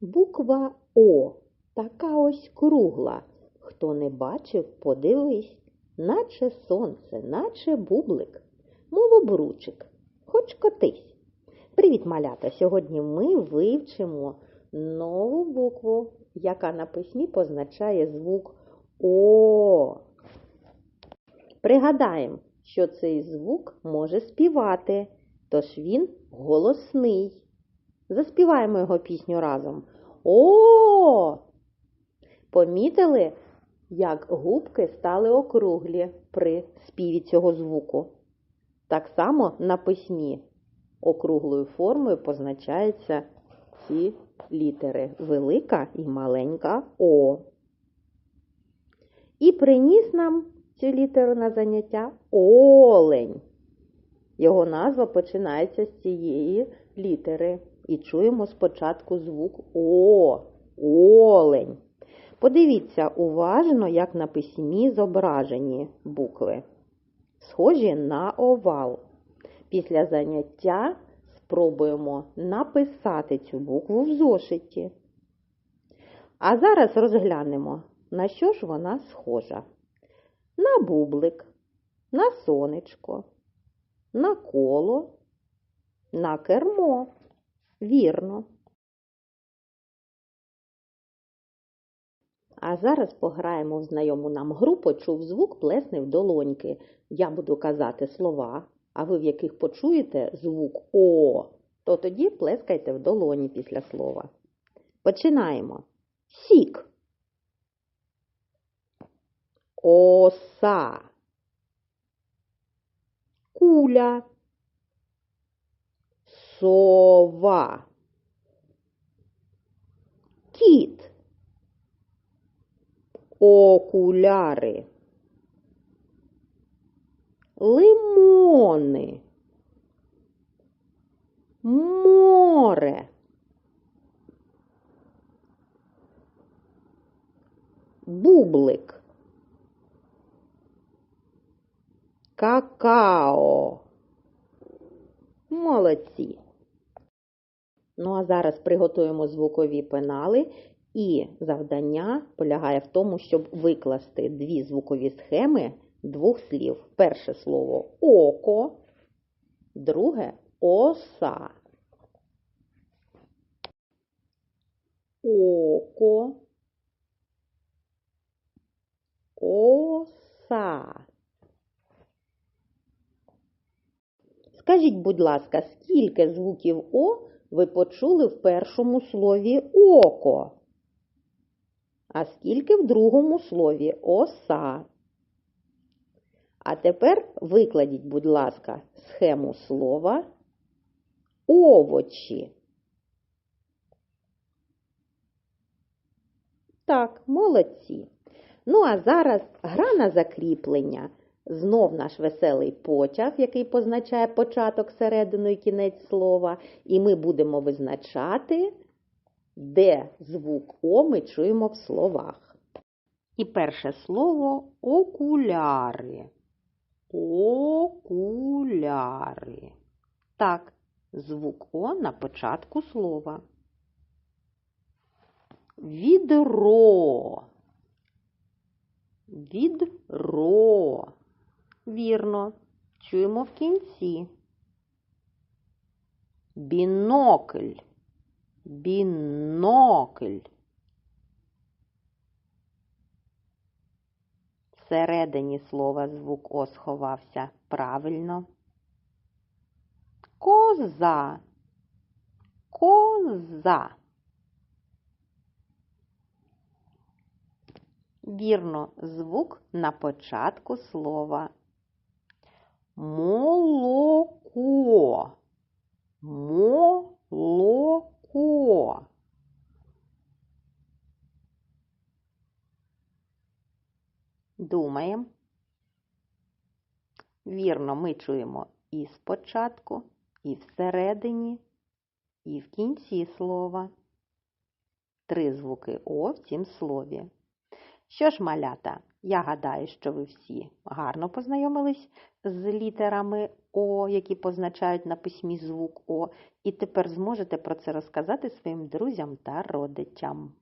Буква О така ось кругла. Хто не бачив, подивись, наче сонце, наче бублик, мов обручик, хоч котись. Привіт, малята! Сьогодні ми вивчимо нову букву, яка на письмі позначає звук О. Пригадаємо, що цей звук може співати, тож він голосний. Заспіваємо його пісню разом. О! Помітили, як губки стали округлі при співі цього звуку? Так само на письмі округлою формою позначаються ці літери велика і маленька О. І приніс нам цю літеру на заняття Олень. Його назва починається з цієї літери. І чуємо спочатку звук О. Олень. Подивіться уважно, як на письмі зображені букви. Схожі на овал. Після заняття спробуємо написати цю букву в зошиті. А зараз розглянемо, на що ж вона схожа. На бублик, на сонечко, на коло, на кермо. Вірно. А зараз пограємо в знайому нам гру «Почув звук, плесни в долоньки. Я буду казати слова, а ви в яких почуєте звук О, то тоді плескайте в долоні після слова. Починаємо. Сік. Оса. Куля. Сова. Кіт. Окуляри. Лимони. Море. Бублик. Какао. Молодці. Ну, а зараз приготуємо звукові пенали, і завдання полягає в тому, щоб викласти дві звукові схеми двох слів. Перше слово око, друге оса. Око. Оса. Скажіть, будь ласка, скільки звуків О ви почули в першому слові око? А скільки в другому слові оса? А тепер викладіть, будь ласка, схему слова овочі. Так, молодці. Ну, а зараз гра на закріплення. Знов наш веселий потяг, який позначає початок, середину і кінець слова, і ми будемо визначати, де звук О ми чуємо в словах. І перше слово окуляри. Окуляри. Так, звук О на початку слова. Відро. Відро. Вірно. Чуємо в кінці. Бінокль. Бінокль. Всередині слова звук О сховався правильно. Коза. Коза. Вірно, звук на початку слова. Думаємо. Вірно, ми чуємо і спочатку, і всередині, і в кінці слова. Три звуки О в цім слові. Що ж, малята, я гадаю, що ви всі гарно познайомились з літерами О, які позначають на письмі звук О, і тепер зможете про це розказати своїм друзям та родичам.